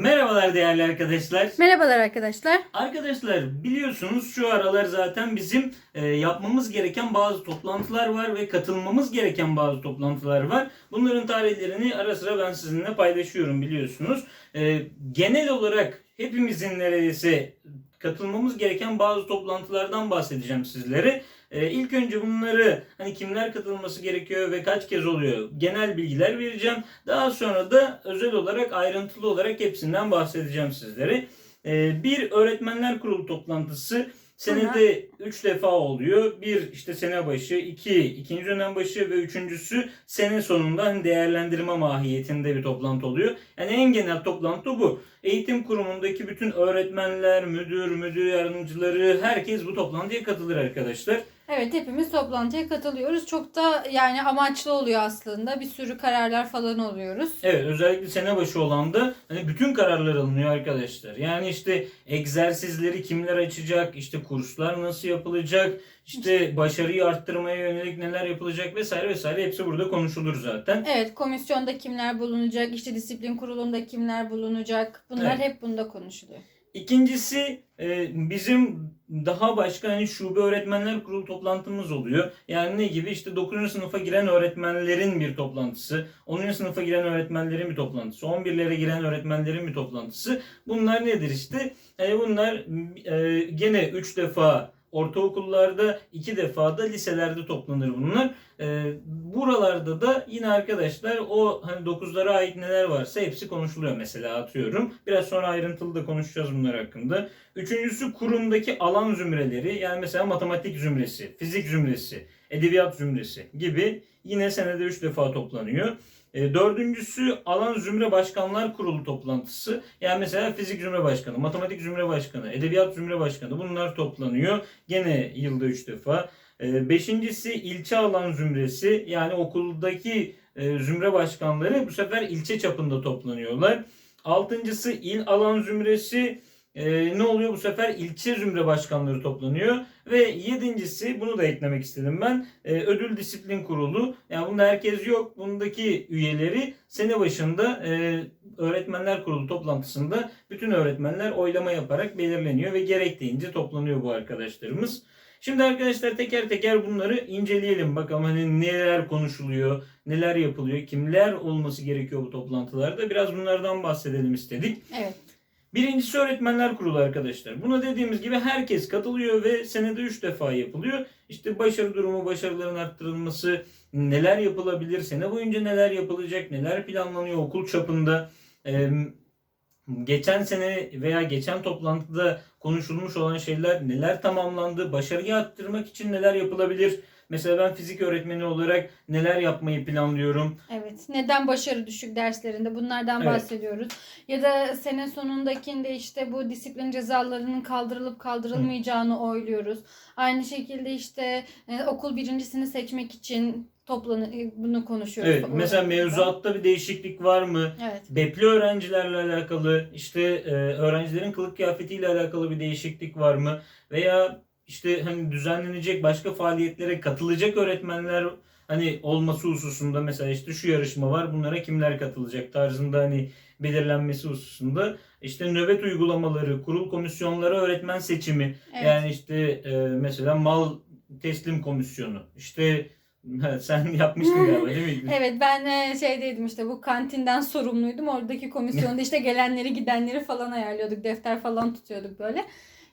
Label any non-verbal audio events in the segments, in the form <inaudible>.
Merhabalar değerli arkadaşlar. Merhabalar arkadaşlar. Arkadaşlar biliyorsunuz şu aralar zaten bizim e, yapmamız gereken bazı toplantılar var ve katılmamız gereken bazı toplantılar var. Bunların tarihlerini ara sıra ben sizinle paylaşıyorum biliyorsunuz. E, genel olarak hepimizin neredeyse katılmamız gereken bazı toplantılardan bahsedeceğim sizlere. E, ilk önce bunları hani kimler katılması gerekiyor ve kaç kez oluyor genel bilgiler vereceğim. Daha sonra da özel olarak ayrıntılı olarak hepsinden bahsedeceğim sizlere. E, bir öğretmenler kurulu toplantısı senede 3 defa oluyor. Bir işte sene başı, iki ikinci dönem başı ve üçüncüsü sene sonunda hani değerlendirme mahiyetinde bir toplantı oluyor. Yani en genel toplantı bu. Eğitim kurumundaki bütün öğretmenler, müdür, müdür yardımcıları herkes bu toplantıya katılır arkadaşlar. Evet hepimiz toplantıya katılıyoruz. Çok da yani amaçlı oluyor aslında. Bir sürü kararlar falan oluyoruz. Evet özellikle sene başı olan da hani bütün kararlar alınıyor arkadaşlar. Yani işte egzersizleri kimler açacak, işte kurslar nasıl yapılacak, işte başarıyı arttırmaya yönelik neler yapılacak vesaire vesaire hepsi burada konuşulur zaten. Evet komisyonda kimler bulunacak, işte disiplin kurulunda kimler bulunacak. Bunlar Evet. hep bunda konuşuluyor. İkincisi e, bizim daha başka hani şube öğretmenler kurulu toplantımız oluyor. Yani ne gibi işte 9. sınıfa giren öğretmenlerin bir toplantısı, 10. sınıfa giren öğretmenlerin bir toplantısı, 11'lere giren öğretmenlerin bir toplantısı. Bunlar nedir işte? E, bunlar e, gene 3 defa ortaokullarda, 2 defa da liselerde toplanır bunlar. E, buralarda da yine arkadaşlar o hani 9'lara ait neler varsa hepsi konuşuluyor mesela atıyorum. Biraz sonra ayrıntılı da konuşacağız bunlar hakkında. Üçüncüsü kurumdaki alan zümreleri yani mesela matematik zümresi, fizik zümresi, edebiyat zümresi gibi yine senede 3 defa toplanıyor. E, dördüncüsü alan zümre başkanlar kurulu toplantısı. Yani mesela fizik zümre başkanı, matematik zümre başkanı, edebiyat zümre başkanı bunlar toplanıyor. Gene yılda 3 defa. E, beşincisi ilçe alan zümresi yani okuldaki e, zümre başkanları bu sefer ilçe çapında toplanıyorlar. Altıncısı il alan zümresi e, ne oluyor bu sefer ilçe zümre başkanları toplanıyor. Ve yedincisi bunu da eklemek istedim ben e, ödül disiplin kurulu. Yani bunda herkes yok. Bundaki üyeleri sene başında e, öğretmenler kurulu toplantısında bütün öğretmenler oylama yaparak belirleniyor ve gerektiğince toplanıyor bu arkadaşlarımız. Şimdi arkadaşlar teker teker bunları inceleyelim. Bakalım hani neler konuşuluyor, neler yapılıyor, kimler olması gerekiyor bu toplantılarda. Biraz bunlardan bahsedelim istedik. Evet. Birincisi öğretmenler kurulu arkadaşlar. Buna dediğimiz gibi herkes katılıyor ve senede 3 defa yapılıyor. İşte başarı durumu, başarıların arttırılması, neler yapılabilir, sene boyunca neler yapılacak, neler planlanıyor okul çapında. Ee, geçen sene veya geçen toplantıda konuşulmuş olan şeyler neler tamamlandı, başarıyı arttırmak için neler yapılabilir. Mesela ben fizik öğretmeni olarak neler yapmayı planlıyorum. Evet. Neden başarı düşük derslerinde bunlardan Evet. bahsediyoruz. Ya da sene sonundakinde işte bu disiplin cezalarının kaldırılıp kaldırılmayacağını oyluyoruz. Aynı şekilde işte e, okul birincisini seçmek için toplanı e, bunu konuşuyoruz. Evet, mesela mevzuatta bir değişiklik var mı? Evet. Bepli öğrencilerle alakalı, işte e, öğrencilerin kılık kıyafetiyle alakalı bir değişiklik var mı? Veya işte hani düzenlenecek başka faaliyetlere katılacak öğretmenler hani olması hususunda mesela işte şu yarışma var bunlara kimler katılacak tarzında hani belirlenmesi hususunda işte nöbet uygulamaları, kurul komisyonları, öğretmen seçimi Evet. yani işte e, mesela mal teslim komisyonu işte sen <laughs> yapmıştın galiba değil mi? Evet ben e, şeydeydim işte bu kantinden sorumluydum. Oradaki komisyonda işte gelenleri gidenleri falan ayarlıyorduk. Defter falan tutuyorduk böyle.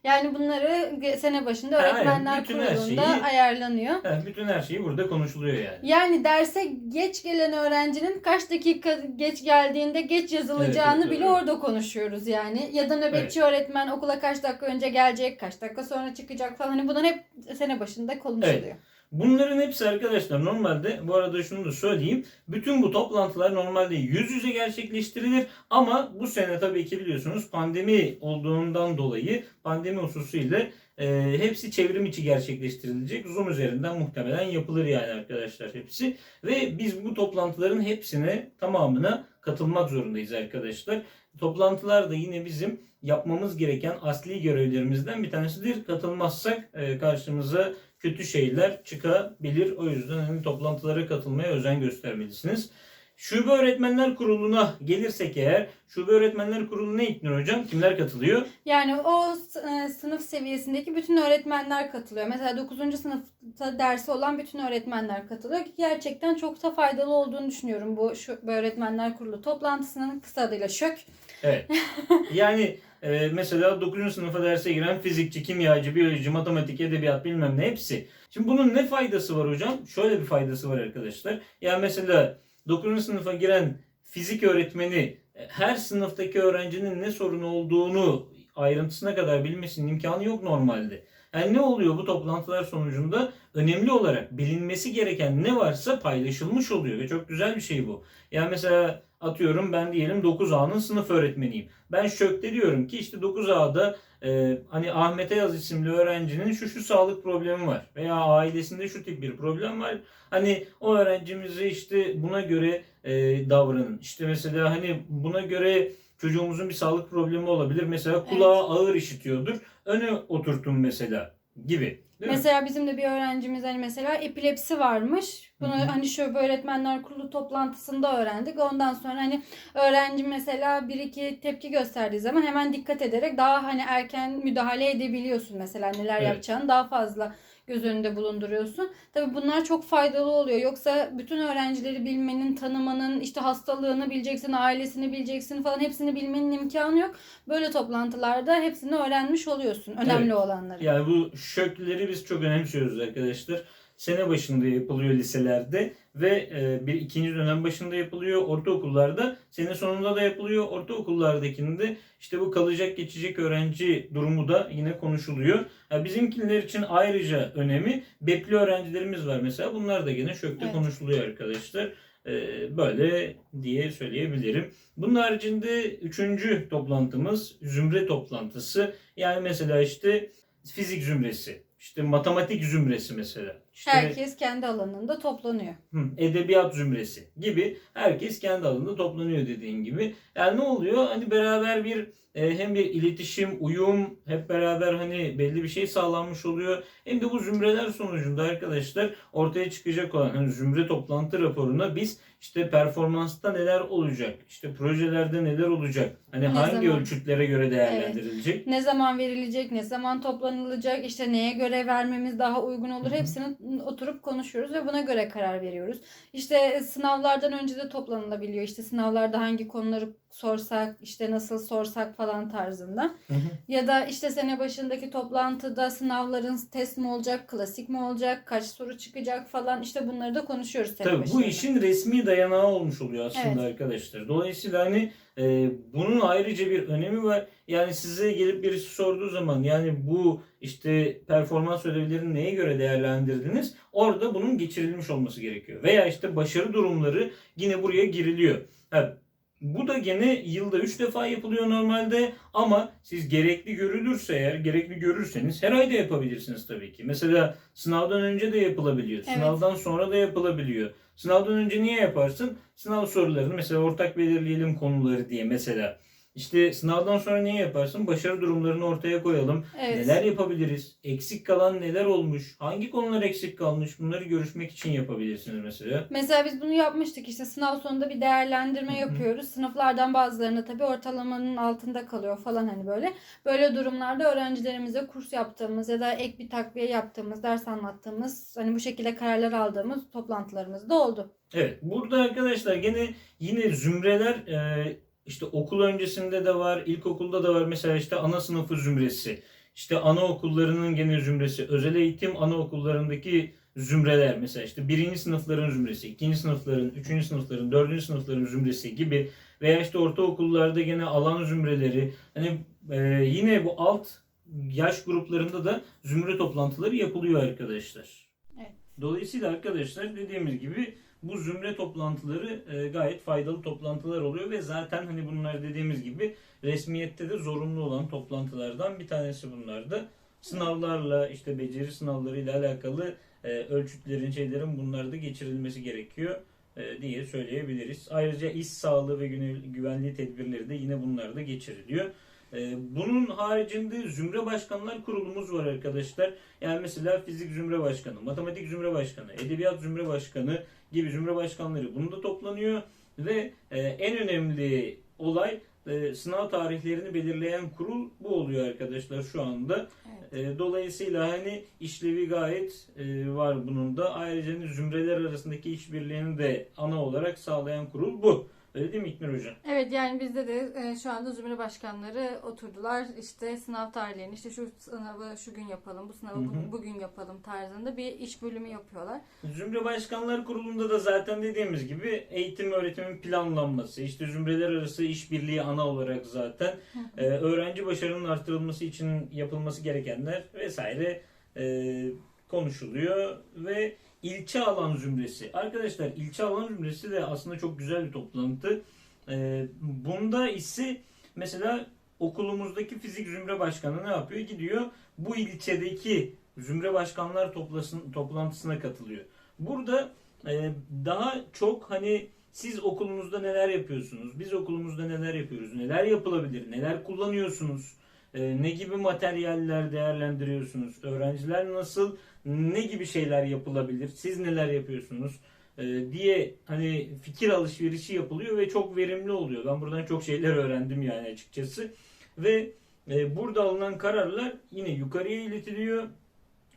Yani bunları sene başında öğretmenler her kurulunda şeyi- ayarlanıyor. Evet, bütün her şeyi burada konuşuluyor yani. Yani derse geç gelen öğrencinin kaç dakika geç geldiğinde geç yazılacağını Evet, evet, bile evet. orada konuşuyoruz yani. Ya da nöbetçi öğretmen okula kaç dakika önce gelecek, kaç dakika sonra çıkacak falan. Hani bunlar hep sene başında konuşuluyor. Bunların hepsi arkadaşlar normalde bu arada şunu da söyleyeyim. Bütün bu toplantılar normalde yüz yüze gerçekleştirilir ama bu sene tabii ki biliyorsunuz pandemi olduğundan dolayı pandemi hususuyla e, hepsi çevrim içi gerçekleştirilecek. Zoom üzerinden muhtemelen yapılır yani arkadaşlar hepsi. Ve biz bu toplantıların hepsine tamamına katılmak zorundayız arkadaşlar. Toplantılar da yine bizim yapmamız gereken asli görevlerimizden bir tanesidir. Katılmazsak e, karşımıza kötü şeyler çıkabilir. O yüzden hani toplantılara katılmaya özen göstermelisiniz. Şube Öğretmenler Kurulu'na gelirsek eğer, Şube Öğretmenler Kurulu ne İknur Hocam? Kimler katılıyor? Yani o e, sınıf seviyesindeki bütün öğretmenler katılıyor. Mesela 9. sınıfta dersi olan bütün öğretmenler katılıyor. Gerçekten çok da faydalı olduğunu düşünüyorum bu şu bu öğretmenler kurulu toplantısının kısa adıyla ŞÖK. Evet. <laughs> yani e, mesela 9. sınıfa derse giren fizikçi, kimyacı, biyoloji, matematik, edebiyat bilmem ne hepsi. Şimdi bunun ne faydası var hocam? Şöyle bir faydası var arkadaşlar. Yani mesela 9. sınıfa giren fizik öğretmeni e, her sınıftaki öğrencinin ne sorunu olduğunu ayrıntısına kadar bilmesinin imkanı yok normalde. Yani ne oluyor bu toplantılar sonucunda? Önemli olarak bilinmesi gereken ne varsa paylaşılmış oluyor ve çok güzel bir şey bu. Yani mesela atıyorum ben diyelim 9A'nın sınıf öğretmeniyim. Ben şökte diyorum ki işte 9A'da e, hani Ahmet Ayaz isimli öğrencinin şu şu sağlık problemi var veya ailesinde şu tip bir problem var. Hani o öğrencimize işte buna göre e, davranın. İşte mesela hani buna göre çocuğumuzun bir sağlık problemi olabilir. Mesela kulağı ağır işitiyordur. Öne oturtun mesela gibi. Değil mi? Mesela bizim de bir öğrencimiz hani mesela epilepsi varmış. Bunu Hı hı. hani şöyle öğretmenler kurulu toplantısında öğrendik. Ondan sonra hani öğrenci mesela bir iki tepki gösterdiği zaman hemen dikkat ederek daha hani erken müdahale edebiliyorsun mesela neler Evet. yapacağını daha fazla göz önünde bulunduruyorsun. Tabii bunlar çok faydalı oluyor. Yoksa bütün öğrencileri bilmenin, tanımanın, işte hastalığını bileceksin, ailesini bileceksin falan hepsini bilmenin imkanı yok. Böyle toplantılarda hepsini öğrenmiş oluyorsun. Önemli Evet. olanları. Yani bu şökleri biz çok önemsiyoruz arkadaşlar. Sene başında yapılıyor liselerde ve e, bir ikinci dönem başında yapılıyor. Ortaokullarda sene sonunda da yapılıyor. Ortaokullardakinde işte bu kalacak geçecek öğrenci durumu da yine konuşuluyor. Bizimkiler için ayrıca önemi bekli öğrencilerimiz var mesela. Bunlar da yine şökte Evet. konuşuluyor arkadaşlar. E, böyle diye söyleyebilirim. Bunun haricinde üçüncü toplantımız zümre toplantısı. Yani mesela işte fizik zümresi, işte matematik zümresi mesela. İşte Herkes kendi alanında toplanıyor. hı, edebiyat zümresi gibi herkes kendi alanında toplanıyor dediğin gibi. Yani ne oluyor? Hani beraber bir e, hem bir iletişim, uyum, hep beraber hani belli bir şey sağlanmış oluyor. Hem de bu zümreler sonucunda arkadaşlar ortaya çıkacak olan hani zümre toplantı raporuna biz işte performansta neler olacak, işte projelerde neler olacak, hani Ne hangi zaman? ölçütlere göre değerlendirilecek. Ne zaman verilecek, ne zaman toplanılacak, işte neye göre vermemiz daha uygun olur Hı hı. hepsini oturup konuşuyoruz ve buna göre karar veriyoruz. İşte sınavlardan önce de toplanılabiliyor. İşte sınavlarda hangi konuları sorsak, işte nasıl sorsak falan tarzında. Hı hı. Ya da işte sene başındaki toplantıda sınavların test mi olacak, klasik mi olacak, kaç soru çıkacak falan işte bunları da konuşuyoruz sene Tabii bu başında. işin resmi dayanağı olmuş oluyor aslında Evet. arkadaşlar. Dolayısıyla hani e, bunun ayrıca bir önemi var. Yani size gelip birisi sorduğu zaman yani bu işte performans ödevlerini neye göre değerlendirdiniz? Orada bunun geçirilmiş olması gerekiyor. Veya işte başarı durumları yine buraya giriliyor. Ha, bu da gene yılda 3 defa yapılıyor normalde ama siz gerekli görülürse eğer gerekli görürseniz her ay da yapabilirsiniz tabii ki. Mesela sınavdan önce de yapılabiliyor. Evet. Sınavdan sonra da yapılabiliyor. Sınavdan önce niye yaparsın? Sınav sorularını mesela ortak belirleyelim konuları diye mesela. İşte sınavdan sonra niye yaparsın? Başarı durumlarını ortaya koyalım. Evet. Neler yapabiliriz? Eksik kalan neler olmuş? Hangi konular eksik kalmış? Bunları görüşmek için yapabilirsiniz mesela. Mesela biz bunu yapmıştık işte sınav sonunda bir değerlendirme yapıyoruz. Sınıflardan bazılarında tabii ortalamanın altında kalıyor falan hani böyle. Böyle durumlarda öğrencilerimize kurs yaptığımız ya da ek bir takviye yaptığımız, ders anlattığımız, hani bu şekilde kararlar aldığımız toplantılarımız da oldu. Evet burada arkadaşlar gene yine zümreler e, işte okul öncesinde de var, ilkokulda da var. Mesela işte ana sınıfı zümresi, işte anaokullarının gene zümresi, özel eğitim anaokullarındaki zümreler mesela işte birinci sınıfların zümresi, ikinci sınıfların, üçüncü sınıfların, dördüncü sınıfların zümresi gibi veya işte ortaokullarda gene alan zümreleri hani e, yine bu alt yaş gruplarında da zümre toplantıları yapılıyor arkadaşlar. Evet. Dolayısıyla arkadaşlar dediğimiz gibi bu zümre toplantıları e, gayet faydalı toplantılar oluyor ve zaten hani bunlar dediğimiz gibi resmiyette de zorunlu olan toplantılardan bir tanesi bunlar da. Sınavlarla işte beceri sınavlarıyla alakalı e, ölçütlerin şeylerin bunlarda geçirilmesi gerekiyor e, diye söyleyebiliriz. Ayrıca iş sağlığı ve güvenliği tedbirleri de yine bunlarda geçiriliyor. E, bunun haricinde zümre başkanlar kurulumuz var arkadaşlar. Yani mesela fizik zümre başkanı, matematik zümre başkanı, edebiyat zümre başkanı gibi zümre başkanları bunda toplanıyor. ve e, en önemli olay e, sınav tarihlerini belirleyen kurul bu oluyor arkadaşlar şu anda. Evet. E, dolayısıyla hani işlevi gayet var bunun da. Ayrıca hani zümreler arasındaki işbirliğini de ana olarak sağlayan kurul bu. Öyle değil mi İknur Hocam? Evet yani bizde de e, şu anda zümre başkanları oturdular. İşte sınav tarihlerini işte şu sınavı şu gün yapalım, bu sınavı bu- bugün yapalım tarzında bir iş bölümü yapıyorlar. Zümre Başkanlar Kurulu'nda da zaten dediğimiz gibi eğitim öğretimin planlanması, işte zümreler arası işbirliği ana olarak zaten e, öğrenci başarının artırılması için yapılması gerekenler vesaire e, konuşuluyor ve ilçe alan zümresi. Arkadaşlar ilçe alan zümresi de aslında çok güzel bir toplantı. E, bunda ise mesela okulumuzdaki fizik zümre başkanı ne yapıyor? Gidiyor bu ilçedeki zümre başkanlar toplasın, toplantısına katılıyor. Burada e, daha çok hani siz okulunuzda neler yapıyorsunuz? Biz okulumuzda neler yapıyoruz? Neler yapılabilir? Neler kullanıyorsunuz? E, ne gibi materyaller değerlendiriyorsunuz? Öğrenciler nasıl ne gibi şeyler yapılabilir? Siz neler yapıyorsunuz? E, diye hani fikir alışverişi yapılıyor ve çok verimli oluyor. Ben buradan çok şeyler öğrendim yani açıkçası. Ve e, burada alınan kararlar yine yukarıya iletiliyor.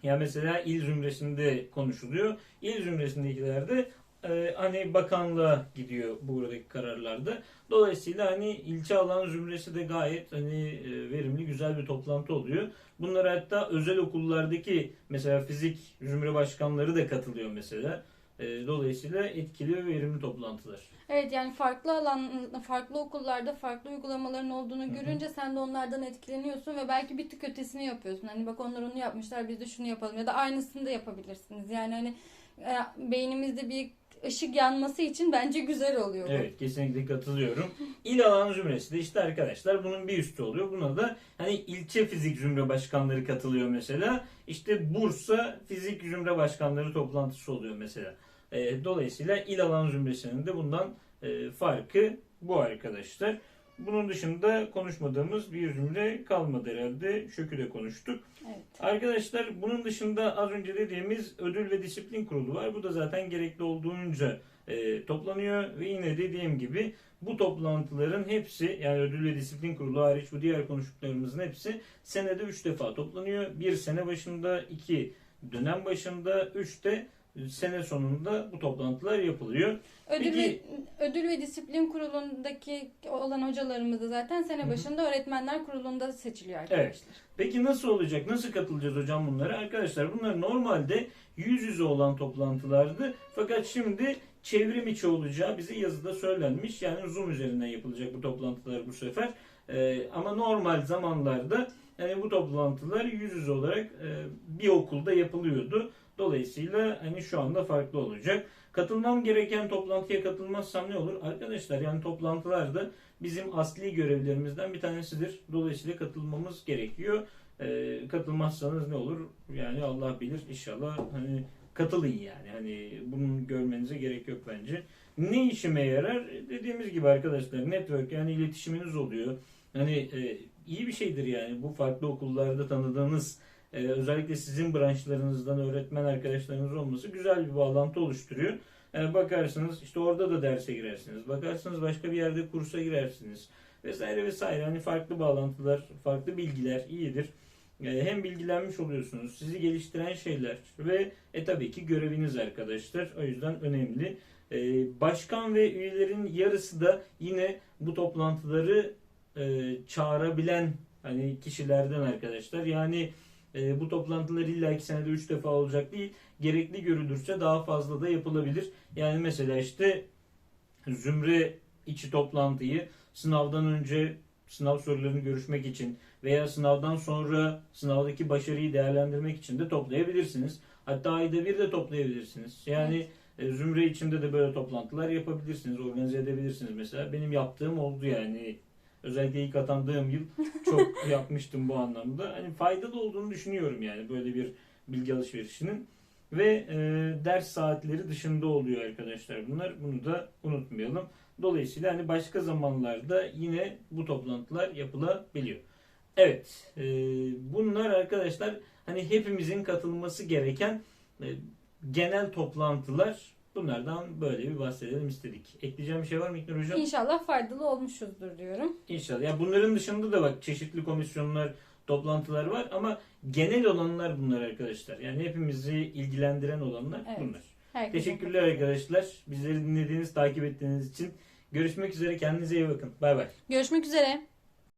Ya mesela il zümresinde konuşuluyor. İl zümresindekiler de e, hani bakanlığa gidiyor buradaki kararlarda. Dolayısıyla hani ilçe alan zümresi de gayet hani e, verimli güzel bir toplantı oluyor. Bunlar hatta özel okullardaki mesela fizik zümre başkanları da katılıyor mesela. E, dolayısıyla etkili ve verimli toplantılar. Evet yani farklı alan, farklı okullarda farklı uygulamaların olduğunu görünce sen de onlardan etkileniyorsun ve belki bir tık ötesini yapıyorsun. Hani bak onlar onu yapmışlar biz de şunu yapalım ya da aynısını da yapabilirsiniz. Yani hani e, beynimizde bir ışık yanması için bence güzel oluyor. Evet kesinlikle katılıyorum. İl alan zümresi de işte arkadaşlar bunun bir üstü oluyor. Buna da hani ilçe fizik zümre başkanları katılıyor mesela. İşte Bursa fizik zümre başkanları toplantısı oluyor mesela. E, dolayısıyla il alan zümresinin de bundan e, farkı bu arkadaşlar. Bunun dışında konuşmadığımız bir zümre kalmadı herhalde. Şökü de konuştuk. Evet. Arkadaşlar bunun dışında az önce dediğimiz ödül ve disiplin kurulu var. Bu da zaten gerekli olduğunca e, toplanıyor ve yine dediğim gibi bu toplantıların hepsi yani ödül ve disiplin kurulu hariç bu diğer konuştuklarımızın hepsi senede 3 defa toplanıyor. Bir sene başında, iki dönem başında, üç de sene sonunda bu toplantılar yapılıyor. Ödül Peki- ve ödül ve disiplin kurulundaki olan hocalarımız da zaten sene Hı hı. başında öğretmenler kurulunda seçiliyor arkadaşlar. Peki nasıl olacak? Nasıl katılacağız hocam bunlara? Arkadaşlar bunlar normalde yüz yüze olan toplantılardı. Fakat şimdi çevrim içi olacağı bize yazıda söylenmiş. Yani Zoom üzerinden yapılacak bu toplantılar bu sefer. Ee, ama normal zamanlarda yani bu toplantılar yüz yüze olarak e, bir okulda yapılıyordu. Dolayısıyla hani şu anda farklı olacak. Katılmam gereken toplantıya katılmazsam ne olur? Arkadaşlar yani toplantılarda bizim asli görevlerimizden bir tanesidir. Dolayısıyla katılmamız gerekiyor. Ee, katılmazsanız ne olur? Yani Allah bilir inşallah hani katılın yani. Hani bunun görmenize gerek yok bence. Ne işime yarar? Dediğimiz gibi arkadaşlar network yani iletişiminiz oluyor. Hani e, iyi bir şeydir yani bu farklı okullarda tanıdığınız e, özellikle sizin branşlarınızdan öğretmen arkadaşlarınız olması güzel bir bağlantı oluşturuyor. Yani bakarsınız işte orada da derse girersiniz. Bakarsınız başka bir yerde kursa girersiniz. Vesaire vesaire. Hani farklı bağlantılar, farklı bilgiler iyidir. E, Hem bilgilenmiş oluyorsunuz. Sizi geliştiren şeyler ve e tabii ki göreviniz arkadaşlar. O yüzden önemli. E, Başkan ve üyelerin yarısı da yine bu toplantıları e, çağırabilen hani kişilerden arkadaşlar. Yani e, bu toplantılar illa iki senede üç defa olacak değil. Gerekli görülürse daha fazla da yapılabilir. Yani mesela işte zümre içi toplantıyı sınavdan önce sınav sorularını görüşmek için veya sınavdan sonra sınavdaki başarıyı değerlendirmek için de toplayabilirsiniz. Hatta ayda bir de toplayabilirsiniz. Yani e, zümre içinde de böyle toplantılar yapabilirsiniz, organize edebilirsiniz mesela. Benim yaptığım oldu yani. Özellikle ilk atandığım yıl çok <laughs> yapmıştım bu anlamda. Hani faydalı olduğunu düşünüyorum yani böyle bir bilgi alışverişinin. Ve e, ders saatleri dışında oluyor arkadaşlar bunlar. Bunu da unutmayalım. Dolayısıyla hani başka zamanlarda yine bu toplantılar yapılabiliyor. Evet, e, bunlar arkadaşlar hani hepimizin katılması gereken e, genel toplantılar. Bunlardan böyle bir bahsedelim istedik. Ekleyeceğim bir şey var mı İknur Hocam? İnşallah faydalı olmuşuzdur diyorum. İnşallah. Ya bunların dışında da bak çeşitli komisyonlar, toplantılar var ama genel olanlar bunlar arkadaşlar. Yani hepimizi ilgilendiren olanlar Evet. bunlar. Herkese Teşekkürler arkadaşlar. Bizleri dinlediğiniz, takip ettiğiniz için. Görüşmek üzere. Kendinize iyi bakın. Bay bay. Görüşmek üzere.